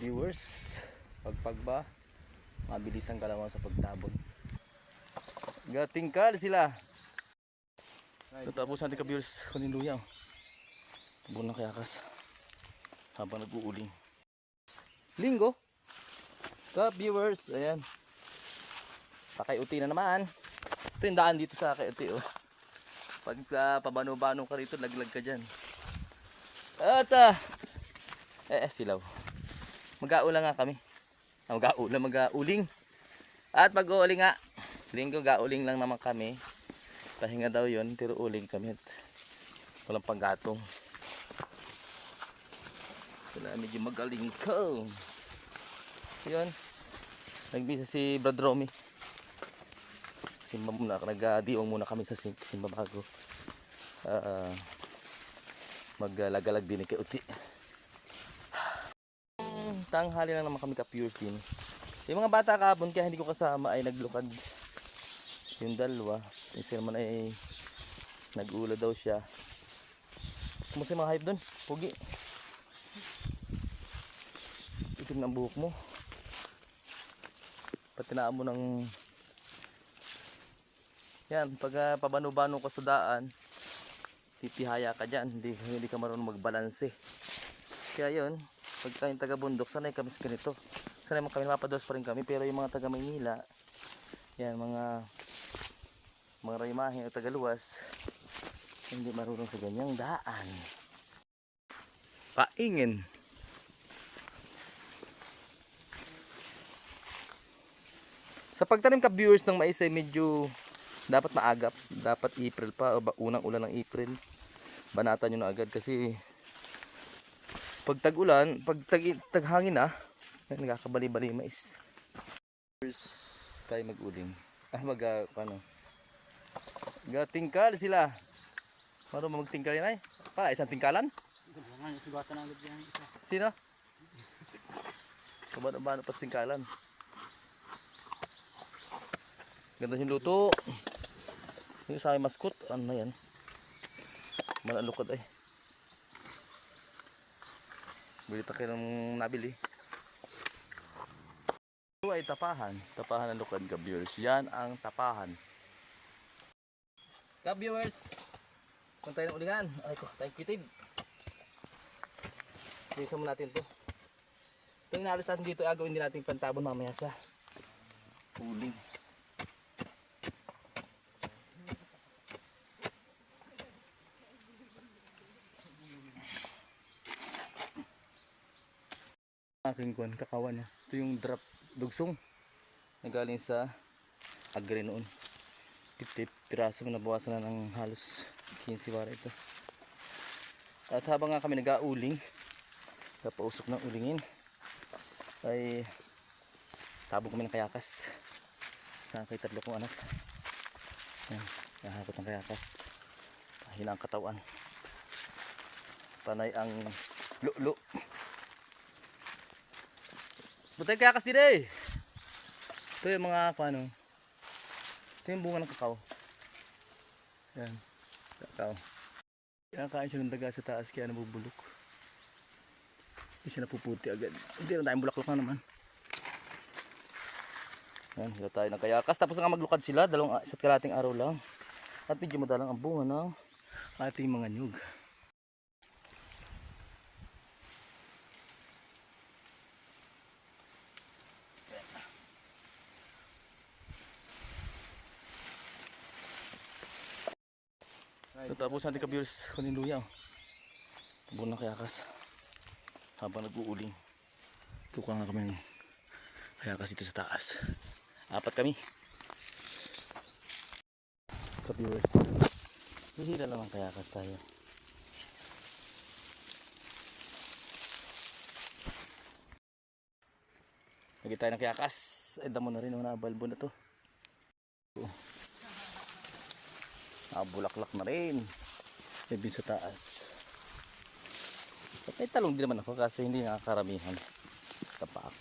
Viewers, pagpag ba, mabilis ang kalawan sa pagtabon. Gatingkal sila. So, tapos natin ka-viewers, kunin luya. Tabon ng kayakas. Habang nag-uuling. Linggo. Ka-viewers, ayan. Pakayuti na naman. Ito yung daan dito sa kayuti, oh. Pag uh, pabano-bano ka rito, laglag ka dyan. At, ah, eh, eh, silaw. Mag-aula nga kami. Ah, mag-aula, mag-auling. At pag-uuling nga, linggo gauling lang naman kami. Pahinga daw yon pero uling kami. At walang panggatong. Wala medyo magaling ko. Yun. Nagbisa si Brad Romy. Simba muna, nag-diong muna kami sa sim- Simba Bago. Ah, maglagalag din kay Uti. Tanghali lang naman kami ka-pures din. Yung mga bata kahapon kaya hindi ko kasama ay naglukad. Yung dalawa. Isa naman ay nag-ula daw siya. Kumusta yung mga hype doon? Pugi. Itim ng buhok mo. Patinaan mo ng... Yan, pag uh, pabano-bano ka sa daan, titihaya ka dyan. Hindi, hindi ka marunong magbalanse. Kaya yun, pag tayong taga bundok, sanay kami sa ganito. Sanay mo kami, napapados pa rin kami. Pero yung mga taga Maynila, yan, mga mga raymahin o tagaluwas, hindi marunong sa ganyang daan. Paingin. Sa pagtanim ka viewers ng mais medyo dapat maagap. Dapat April pa o unang ulan ng April. Banatan nyo na agad kasi pag tag-ulan, pag tag taghangin na, nagkakabali-bali mais. First tayo mag-uling. Ah, mag, uh, ano, Gatingkal sila. Marunong magtingkal yan ay. Pa, isang tingkalan? Sugatan agad yan. Sino? Kabano-bano pas tingkalan. Ganda yung luto. Yung sa aking maskot. Ano na yan? Malalukad ay. Bilita kayo ng nabili. Ito ay tapahan. Tapahan ng lukad ka viewers. Yan ang tapahan. Ka viewers. Kung tayo ng ulingan. Ay ko, tayo kitid. Bisa mo natin to. Ito yung nalis natin dito, agawin din natin pantabon mamaya sa uling. Aking kuwan, kakawan. Ito yung drop dugsong. Nagaling sa agri noon. 50 piraso na nabawasan na ng halos 15 wara ito. At habang nga kami nag-auling, kapausok ng ulingin, ay tabog kami ng kayakas. Nakakay tatlo kong anak. Yan, nahakot ng kayakas. Pahina ang katawan. Panay ang lulo. Butay kayakas din eh. Ito yung mga ano. Ito yung bunga ng kakao. Yan. Kakao. Kinakain siya ng daga sa taas kaya nabubulok. Hindi siya napuputi agad. Hindi na tayong bulaklak na naman. Yan, hila tayo ng kayakas. Tapos nga maglukad sila, dalawang isa't kalating araw lang. At medyo madalang ang bunga ng ating mga nyug. So, tapos natin ka-viewers kunin luya. Tabon ng kayakas. Habang nag-uuling. Kukuha nga kami ng kayakas dito sa taas. Apat kami. Ka-viewers. Hihila ang kayakas tayo. Lagi tayo ng kayakas. Ay, damo na rin. Una, balbo na to. Nakabulaklak na rin. Sabi sa taas. May talong din naman ako kasi hindi nakakaramihan. Tapak.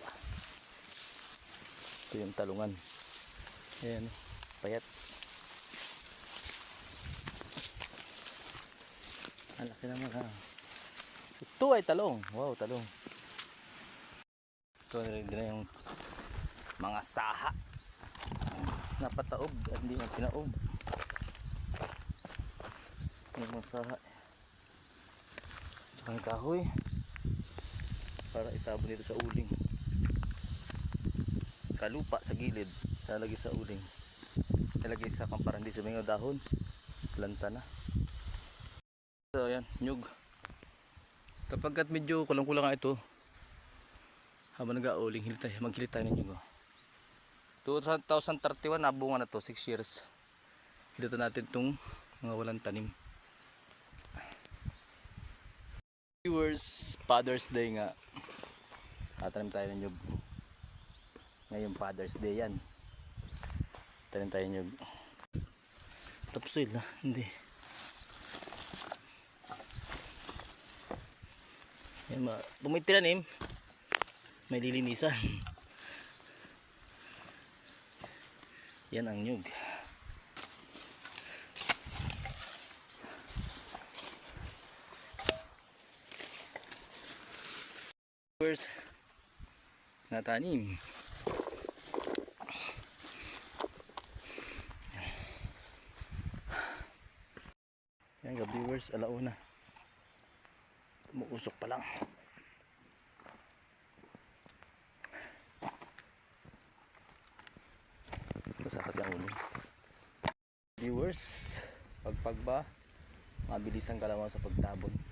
Ito yung talungan. Ayan. Payat. Ang laki naman ha. Ito ay talong. Wow, talong. Ito rin din yung mga saha. Napataob at hindi na pinaob. Yung mga saha. Tsaka yung kahoy. Para itabon dito sa uling. Kalupa sa gilid. Lalagay sa uling. Lalagay sa kamparan di sa mga dahon. Lanta na. So ayan, nyug. Kapag kat medyo kulang-kulang ito, habang nag-auling, hilit tayo, maghilit tayo ng nyug. Oh. 2031, nabunga na to, 6 years. Hilitan natin itong mga walang tanim. Viewers, Father's Day nga. Tatanim tayo ng nyug. Ngayong Father's Day yan. Tanim tayo ng nyug. Tapos na, hindi. Yan, ma kung may tinanim, may lilinisan. Yan ang nyug. Viewers, natanim. Yan ka viewers, alauna. Umuusok pa lang. Basa kasi ang ulo. Viewers, pagpag ba, mabilis ang kalaman sa pagtabon.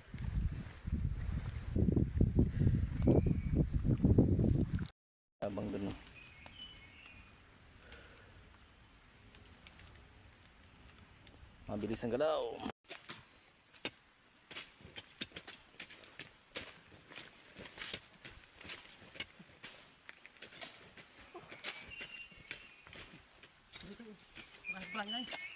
Mabilis ang galaw. Kenapa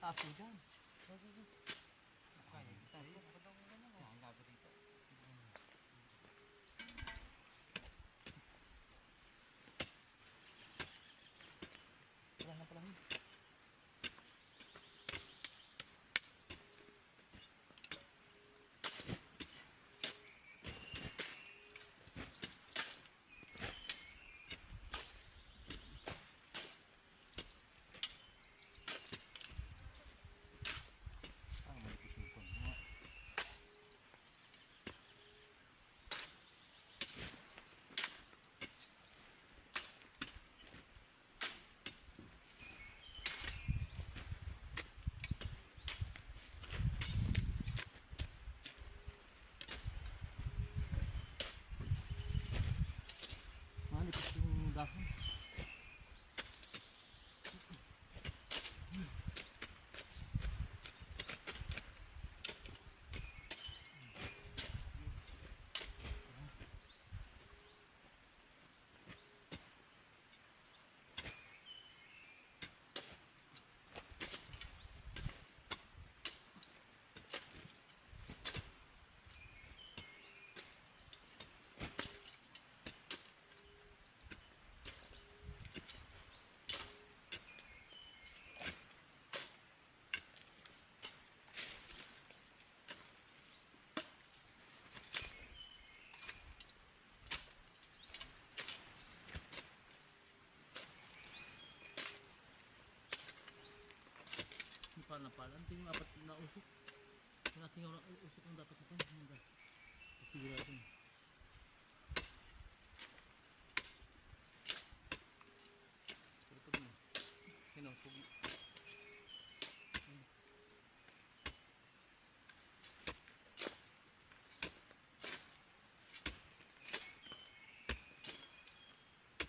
Nakataas mo dyan. Wala na pala. pala na pala. Tingin mo apat na usok. Mga singaw na usok ang dapat ito. Sigurado.